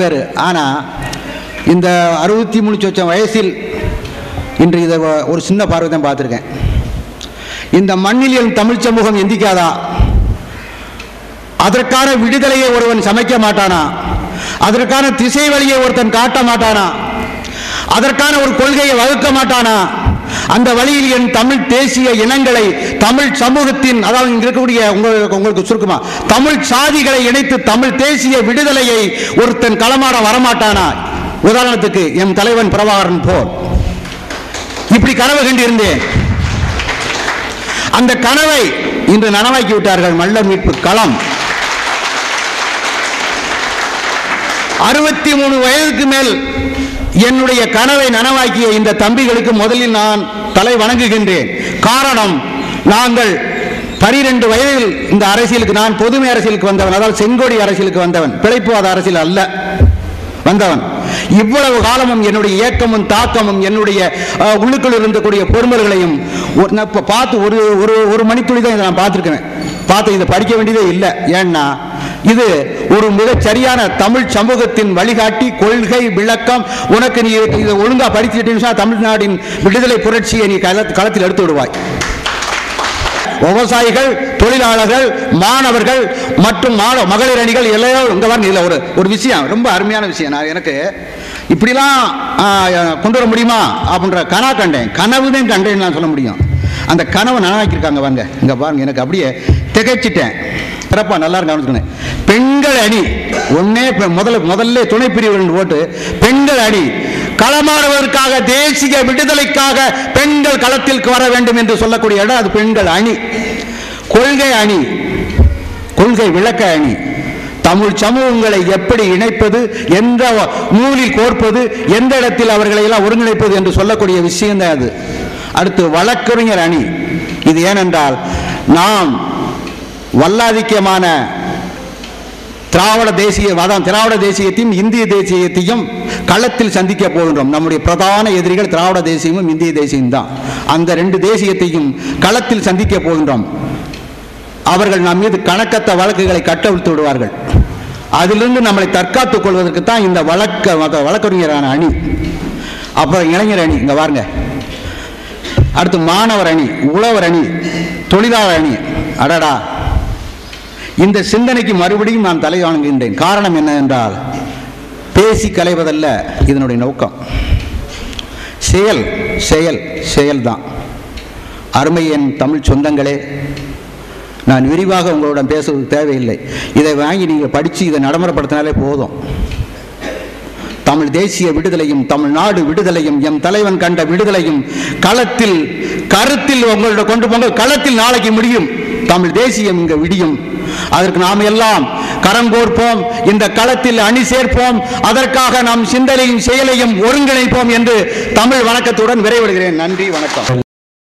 பேர். ஆனால் இந்த அறுபத்தி மூணு சொச்சம் வயசில் இன்று இதை ஒரு சின்ன பார்வை தான் பார்த்துருக்கேன். இந்த மண்ணில் என் தமிழ் சமூகம் எந்திக்காதா? அதற்கான விடுதலையை ஒருவன் சமைக்க மாட்டானா? அதற்கான திசை வழியை ஒருத்தன் காட்ட மாட்டானா? அதற்கான ஒரு கொள்கையை வகுக்க மாட்டானா? அந்த வழியில் என் தமிழ் தேசிய இனங்களை தமிழ் சமூகத்தின் அதாவது இங்க இருக்கக்கூடிய உங்களுக்கு உங்களுக்கு சுருக்கமா தமிழ் சாதிகளை இணைத்து தமிழ் தேசிய விடுதலையை ஒருத்தன் களமாட வரமாட்டானா? உதாரணத்துக்கு என் தலைவன் பிரபாகரன் போல் இப்படி கனவு கண்டிருந்தேன். அந்த கனவை இன்று நனவாக்கி விட்டார்கள் மல்ல மீட்பு களம். அறுபத்தி மூணு வயதுக்கு மேல் என்னுடைய கனவை நனவாக்கிய இந்த தம்பிகளுக்கு முதலில் நான் தலை வணங்குகின்றேன். காரணம் நாங்கள் பனிரெண்டு வயதில் இந்த அரசியலுக்கு நான் பொதுமை அரசியலுக்கு வந்தவன் அதாவது செங்கோடி அரசியலுக்கு வந்தவன் பிழைப்புவாத அரசியல் அல்ல வந்தவன். இவ்வளவு காலமும் என்னுடைய இயக்கமும் தாக்கமும் என்னுடைய உள்ளுக்குள் இருந்தக்கூடிய பொறுமல்களையும் இப்போ பார்த்து ஒரு ஒரு ஒரு மணித்துளி தான் இதை நான் பார்த்துருக்கேன் பார்த்து இதை படிக்க வேண்டியதே இல்லை. ஏன்னா இது ஒரு மிகச் சரியான தமிழ் சமூகத்தின் வழிகாட்டி கொள்கை விளக்கம். உனக்கு நீ இதை ஒழுங்கா படிச்சுட்டீங்கன்னா தமிழ்நாட்டின் விடுதலை புரட்சியை நீ களத்தில் எடுத்து விடுவாய். விவசாயிகள் தொழிலாளர்கள் மாணவர்கள் மற்றும் மாணவ மகளிர் அணிகள் எல்லாம் இங்க பாருங்க இதுல ஒரு ஒரு விஷயம் ரொம்ப அருமையான விஷயம். நான் எனக்கு இப்படிலாம் கொண்டு வர முடியுமா? அப்படின்ற கனா கண்டேன். கனவு தான் கண்டேன் நான் சொல்ல முடியும். அந்த கனவை நனவாக்கியிருக்காங்க வாங்க. இங்கே பாருங்க எனக்கு அப்படியே திகைச்சிட்டேன். சிறப்பாக நல்லா இருக்கு பெண்கள் அணி ஒன்னே முதல்ல முதல்ல துணை பிரிவுகள் ஓட்டு பெண்கள் அணி களமாடுவதற்காக தேசிய விடுதலைக்காக பெண்கள் களத்திற்கு வர வேண்டும் என்று சொல்லக்கூடிய இடம் அது பெண்கள் அணி. கொள்கை அணி கொள்கை விளக்க அணி. தமிழ் சமூகங்களை எப்படி இணைப்பது எந்த நூலில் கோர்ப்பது எந்த இடத்தில் அவர்களை எல்லாம் ஒருங்கிணைப்பது என்று சொல்லக்கூடிய விஷயம்தான் அது. அடுத்து வழக்கறிஞர் அணி. இது ஏனென்றால் நாம் வல்லாதிக்கமான திராவிட தேசிய திராவிட தேசியத்தையும் இந்திய தேசியத்தையும் களத்தில் சந்திக்க போகின்றோம். நம்முடைய பிரதான எதிரிகள் திராவிட தேசியமும் இந்திய தேசியம் தான். அந்த ரெண்டு தேசியத்தையும் களத்தில் சந்திக்க போகின்றோம். அவர்கள் நம் மீது கணக்கத்த வழக்குகளை கட்டவிழ்த்து விடுவார்கள். அதிலிருந்து நம்மளை தற்காத்துக் கொள்வதற்கு தான் இந்த வழக்க வழக்கறிஞரான அணி. அப்புறம் இளைஞர் அணி இங்கே பாருங்க. அடுத்து மாணவர் அணி உழவர் அணி தொழிலாளர் அணி. அடடா. இந்த சிந்தனைக்கு மறுபடியும் நான் தலை வணங்குகின்றேன் காரணம் என்ன என்றால் பேசி கலைவதல்ல இதனுடைய நோக்கம். செயல் செயல் செயல்தான். அருமை என் தமிழ் சொந்தங்களே நான் விரிவாக உங்களுடன் பேசுவது தேவையில்லை. இதை வாங்கி நீங்கள் படித்து இதை நடைமுறைப்படுத்தினாலே போதும். தமிழ் தேசிய விடுதலையும் தமிழ்நாடு விடுதலையும் எம் தலைவன் கண்ட விடுதலையும் களத்தில் கருத்தில் உங்களோட கொண்டு போங்கள் களத்தில் நாளைக்கு முடியும். தமிழ் தேசியம் இங்கே விடியும். அதற்கு நாம் எல்லாம் கரம் கோர்ப்போம் இந்த களத்தில் அணி சேர்ப்போம் அதற்காக நாம் சிந்தனையும் செயலையும் ஒருங்கிணைப்போம் என்று தமிழ் வணக்கத்துடன் விரைவிடுகிறேன். நன்றி வணக்கம்.